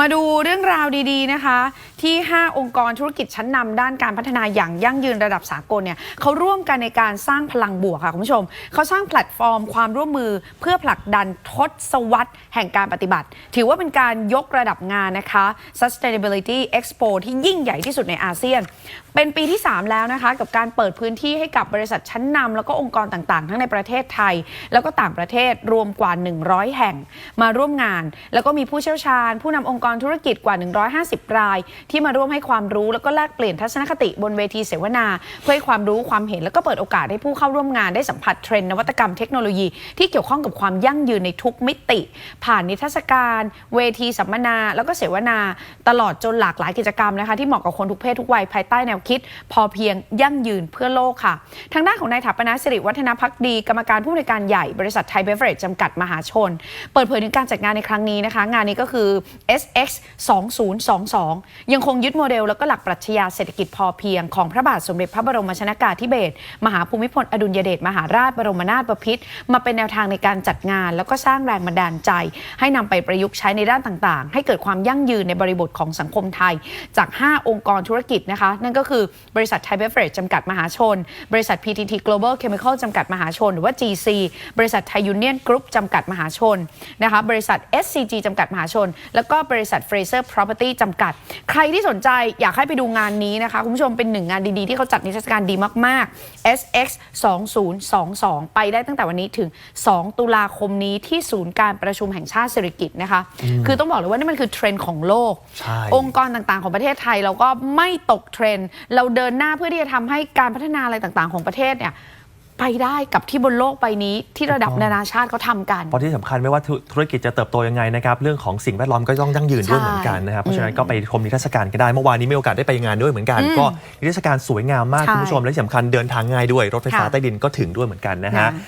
มาดูเรื่องราวดีๆนะคะ ที่ 5 องค์กรธุรกิจชั้นนำด้านการพัฒนาอย่างยั่งยืนระดับสากลเนี่ยเขาร่วมกันในการสร้างพลังบวกค่ะคุณผู้ชม เขาสร้างแพลตฟอร์มความร่วมมือเพื่อผลักดันทศวรรษแห่งการปฏิบัติ ถือว่าเป็นการยกระดับงานนะคะ Sustainability Expo ที่ยิ่งใหญ่ที่สุดในอาเซียน เป็นปีที่ 3 แล้วนะคะ กับการเปิดพื้นที่ให้กับบริษัทชั้นนำแล้วก็องค์กรต่างๆ ทั้งในประเทศไทย แล้วก็ต่างประเทศรวมกว่า 100 แห่งมาร่วมงาน แล้วก็มีผู้เชี่ยวชาญ ผู้นำองค์กรธุรกิจกว่า 150 ราย ที่มาร่วมให้ความรู้แล้วก็แลกเปลี่ยนทัศนคติบนเวทีเสวนา เพื่อให้ความรู้ความเห็นแล้วก็เปิดโอกาสให้ผู้เข้าร่วมงานได้สัมผัสเทรนด์นวัตกรรมเทคโนโลยีที่เกี่ยวข้องกับความยั่งยืนในทุกมิติ ผ่านนิทรรศการ เวทีสัมมนา แล้วก็เสวนา ตลอดจนหลากหลายกิจกรรมนะคะที่เหมาะกับคนทุกเพศทุกวัยภายใต้แนวคิด พอเพียงยั่งยืนเพื่อโลกค่ะ ทางด้านของนายถาปนาสิริวัฒนพักดี กรรมการผู้อำนวยการใหญ่บริษัทไทยเบเวอเรจจำกัดมหาชน เปิดเผยถึงการจัดงานในครั้งนี้นะคะ งานนี้ก็คือ X 2022 ยังคงยึดโมเดล แล้วก็หลักปรัชญาเศรษฐกิจพอเพียงของพระบาทสมเด็จพระบรมชนากาธิเบศรมหาภูมิพลอดุลยเดชมหาราชบรมนาถบพิตรมาเป็นแนวทางในการจัดงาน แล้วก็สร้างแรงบันดาลใจ ให้นำไปประยุกต์ใช้ในด้านต่างๆ ให้เกิดความยั่งยืนในบริบทของสังคมไทย จาก 5 องค์กรธุรกิจนะคะ นั่นก็คือบริษัทไทยเบเวอเรจจำกัดมหาชน บริษัท PTT Global Chemical จำกัดมหาชน หรือว่า GC บริษัทไทยยูเนียนกรุ๊ปจำกัดมหาชนนะคะบริษัท SCG จำกัดมหาชน แล้วก็บริษัท Fraser Property จำกัด ใครที่สนใจอยากให้ไปดูงานนี้นะคะ คุณผู้ชมเป็นหนึ่งงานดีๆ ที่เขาจัดนิทรรศการดีมาก ๆ SX 2022 ไปได้ตั้งแต่วันนี้ถึง 2 ตุลาคมนี้ที่ศูนย์การประชุมแห่งชาติเศรษฐกิจนะคะ คือต้องบอกเลยว่านี่มันคือเทรนด์ของโลกใช่องค์กรต่างๆ ของประเทศไทยเราก็ไม่ตกเทรนด์เราเดินหน้าเพื่อที่จะทำให้การพัฒนาอะไรต่างๆ ของประเทศเนี่ย ไปได้กับที่บนโลกใบนี้ที่ระดับถูกต้องนานาชาติเขาทำกัน เพราะที่สำคัญไม่ว่าธุธุรกิจจะเติบโตยังไงนะครับเรื่องของสิ่งแวดล้อมก็ต้องยั่งยืนด้วยใช่เหมือนกันนะครับเพราะฉะนั้นก็ไปชมนิทรรศการกันได้เมื่อวานนี้มีโอกาสได้ไปงานด้วยเหมือนกัน ก็นิทรรศการสวยงามมากใช่คุณผู้ชมและที่สำคัญเดินทางง่ายด้วยรถไฟฟ้าค่ะใต้ดินก็ถึงด้วยเหมือนกันนะฮะนะ